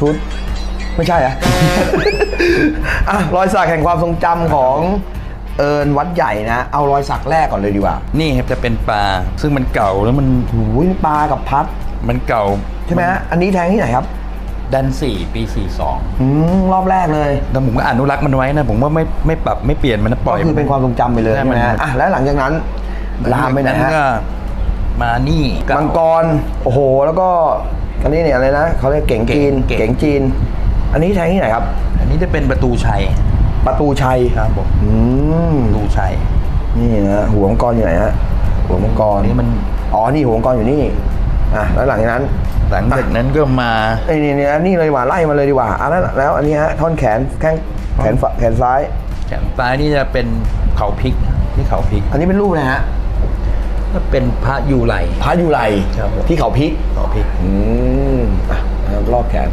ชุดไม่ใช่อะอะรอยสักแห่งความทรงจำของเอิญวัดใหญ่นะ เอารอยสักแรกก่อนเลยดีกว่านี่ครับจะเป็นปลาซึ่งมันเก่าแล้วมันหูยปลากับพัดมันเก่าใช่ไหมฮะอันนี้แทงที่ไหนครับ ดันสี่ปีสี่สองอืมรอบแรกเลยแล้วผมก็อนุรักษ์มันไว้นะผมว่าไม่ไม่ปรับไม่เปลี่ยนมันนะปล่ก็อยคือเป็นความทรงจำไปเลยใช่ใช่ไหมมันฮะอะแล้วหลังจากนั้นลามไปไหนจากฮะก็มานี่มังกรโอ้โห แล้วก็ อันนี้เนี่ยอะไรนะเขาเรียกเก่งจีนเก่ง เก่งจีน อันนี้แทงที่ไหนครับ อันนี้จะเป็นประตูชัยประตูชัยครับผมอืมประตูชัยนี่นะหัวมังกรอยู่ไหนฮะหัวมังกรอันนี้มันอ๋อนี่หัวมังกรอยู่นี่อะแล้วหลังจากนั้น หลังจากนั้นก็มาไอ้นี่นี่อันนี่เลยดีกว่าไล่มาเลยดีกว่าอะแล้วแล้วอันนี้ฮะท่อนแขนแข้งแขนฝแขนซ้าย แขนซ้ายนี่จะเป็นเขาพริกที่เขาพริก อันนี้เป็นรูปอะไรฮะ ก็เป็นพระยูไหลพระยูไรครับผม ที่เขาพริกเขาพริก อืมอะรอบแขน